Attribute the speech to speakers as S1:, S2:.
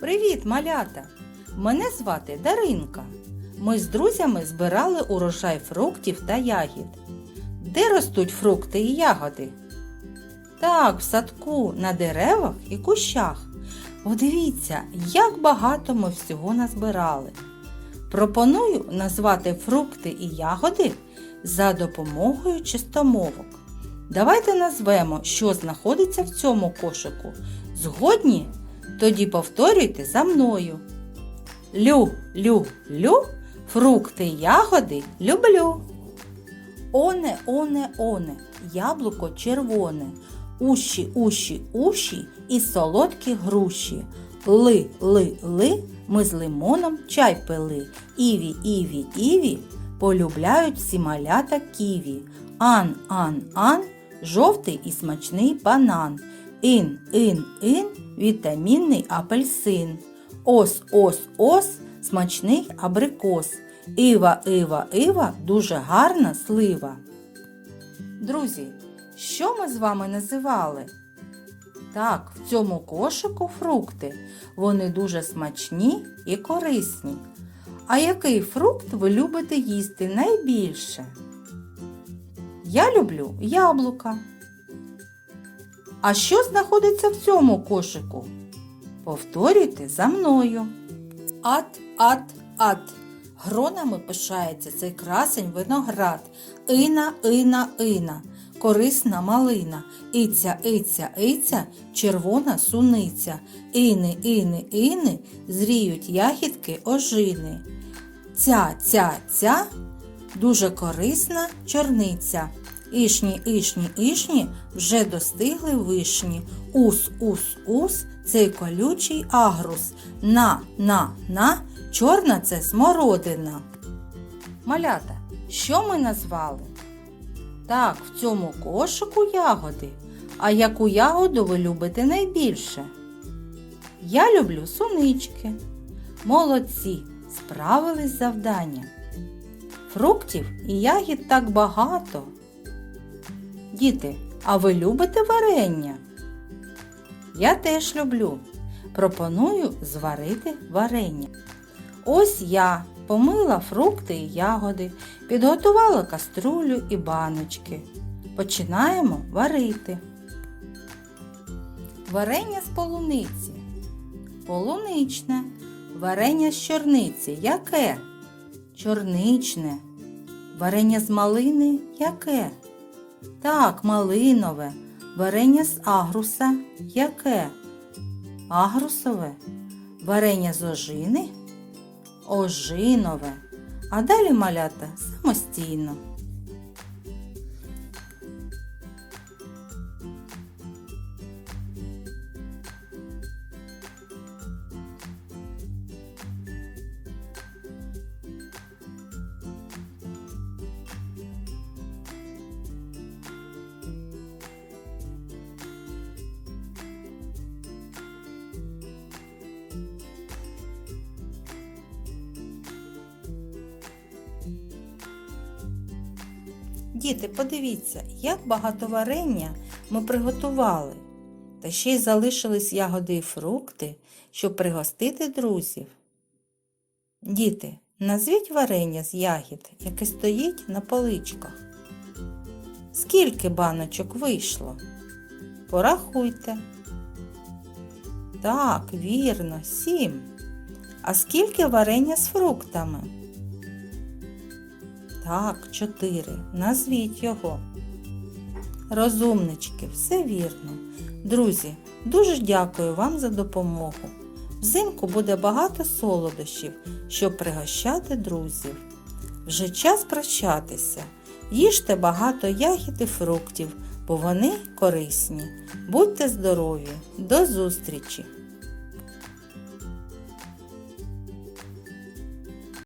S1: Привіт, малята! Мене звати Даринка. Ми з друзями збирали урожай фруктів та ягід. Де ростуть фрукти і ягоди? Так, в садку, на деревах і кущах. Подивіться, як багато ми всього назбирали. Пропоную назвати фрукти і ягоди за допомогою чистомовок. Давайте назвемо, що знаходиться в цьому кошику. Згодні? Тоді повторюйте за мною. Лю, лю, лю, фрукти, ягоди люблю. Оне, оне, оне, яблуко червоне, уші, уші, уші і солодкі груші. Ли, ли, ли, ми з лимоном чай пили. Іві, іві, іві, полюбляють всі малята ківі. Ан, ан, ан, жовтий і смачний банан. Ін, ін, ін, вітамінний апельсин. Ос, ос, ос, смачний абрикос. Ива, ива, ива, дуже гарна слива. Друзі, що ми з вами називали? Так, в цьому кошику фрукти. Вони дуже смачні і корисні. А який фрукт ви любите їсти найбільше? Я люблю яблука. А що знаходиться в цьому кошику? Повторюйте за мною. Ат, ат, ат. Гронами пишається цей красень виноград. Ина, ина, ина. Корисна малина. Іця, іця, іця, червона суниця. Іни, іни, іни, зріють ягідки ожини. Ця, ця, ця, дуже корисна чорниця. Ішні, ішні, ішні вже достигли вишні. Ус, ус, ус, цей колючий агрус. На, на, на, чорна це смородина. Малята, що ми назвали? Так, в цьому кошику ягоди. А яку ягоду ви любите найбільше? Я люблю сунички. Молодці, справились з завданням. Фруктів і ягід так багато. Діти, а ви любите варення? Я теж люблю. Пропоную зварити варення. Ось я помила фрукти і ягоди, підготувала каструлю і баночки. Починаємо варити. Варення з полуниці. Полуничне. Варення з чорниці. Яке? Чорничне. Варення з малини яке? Так, малинове. Варення з агруса яке? Агрусове. Варення з ожини? Ожинове. А далі малята самостійно. Діти, подивіться, як багато варення ми приготували. Та ще й залишились ягоди і фрукти, щоб пригостити друзів. Діти, назвіть варення з ягід, яке стоїть на поличках. Скільки баночок вийшло? Порахуйте. Так, вірно, сім. А скільки варення з фруктами? Так, чотири. Назвіть його. Розумнички, все вірно. Друзі, дуже дякую вам за допомогу. Взимку буде багато солодощів, щоб пригощати друзів. Вже час прощатися. Їжте багато ягід і фруктів, бо вони корисні. Будьте здорові! До зустрічі!